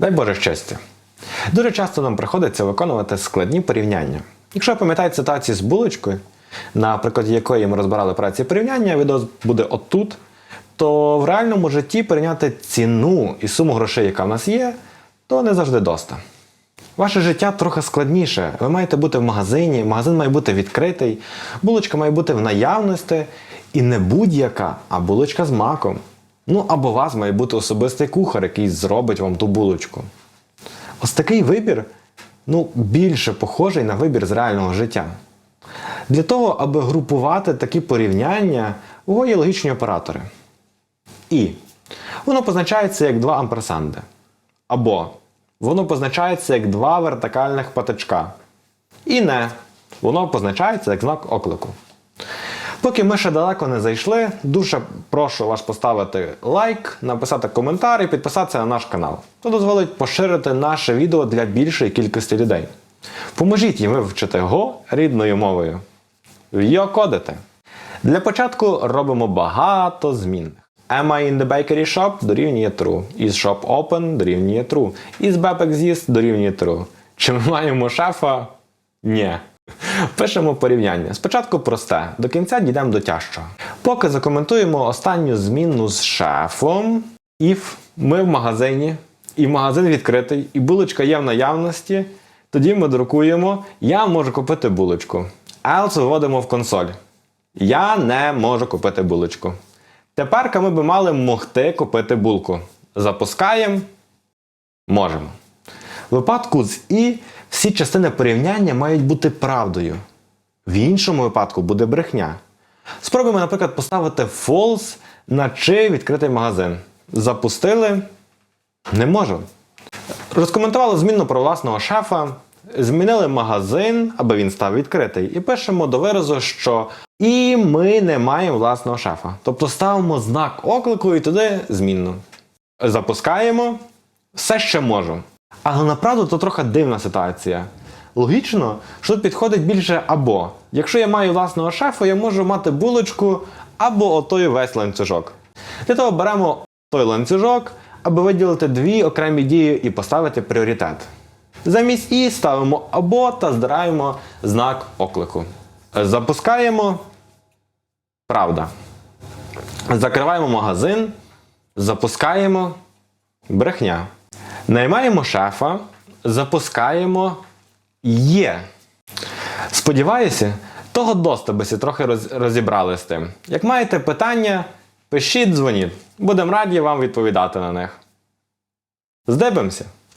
Дай Боже щастя. Дуже часто нам приходиться виконувати складні порівняння. Якщо ви пам'ятаєте ситуацію з булочкою, на прикладі якої ми розбирали праці порівняння, відео буде отут, то в реальному житті порівняти ціну і суму грошей, яка в нас є, то не завжди доста. Ваше життя трохи складніше. Ви маєте бути в магазині, магазин має бути відкритий, булочка має бути в наявності, і не будь-яка, а булочка з маком. Ну або у вас має бути особистий кухар, який зробить вам ту булочку. Ось такий вибір ну, більше похожий на вибір з реального життя. Для того, аби групувати такі порівняння, у його є логічні оператори. І воно позначається як два амперсанди. Або воно позначається як два вертикальних патичка. І не. Воно позначається як знак оклику. Поки ми ще далеко не зайшли, дуже прошу вас поставити лайк, написати коментар і підписатися на наш канал. Це дозволить поширити наше відео для більшої кількості людей. Поможіть їм вивчити Go рідною мовою. Йокодите. Для початку робимо багато змінних. Am I in the bakery shop дорівнює true. Is shop open дорівнює true. Is Beb exist дорівнює true. Чи ми маємо шефа? Ні. Пишемо порівняння. Спочатку просте, до кінця дійдемо до тяжчого. Поки закоментуємо останню змінну з шефом. If ми в магазині, і магазин відкритий, і булочка є в наявності, тоді ми друкуємо Я можу купити булочку. Else виводимо в консоль. Я не можу купити булочку. Тепер ми би мали могти купити булку. Запускаємо. Можемо. Випадку з І всі частини порівняння мають бути правдою. В іншому випадку буде брехня. Спробуємо, наприклад, поставити false на чи відкритий магазин. Запустили. Не можу. Розкоментували змінну про власного шефа, змінили магазин, аби він став відкритий, і пишемо до виразу, що і ми не маємо власного шефа. Тобто ставимо знак оклику і туди змінну. Запускаємо. Все ще можу. Але направду то трохи дивна ситуація. Логічно, що тут підходить більше або. Якщо я маю власного шефа, я можу мати булочку або отой весь ланцюжок. Для того беремо той ланцюжок, аби виділити дві окремі дії і поставити пріоритет. Замість І ставимо або та здираємо знак оклику. Запускаємо. Правда. Закриваємо магазин. Запускаємо. Брехня. Наймаємо шефа, запускаємо є. Сподіваюся, того достабися трохи розібрали з тим. Як маєте питання, пишіть, дзвоніть. Будемо раді вам відповідати на них. Здибимося!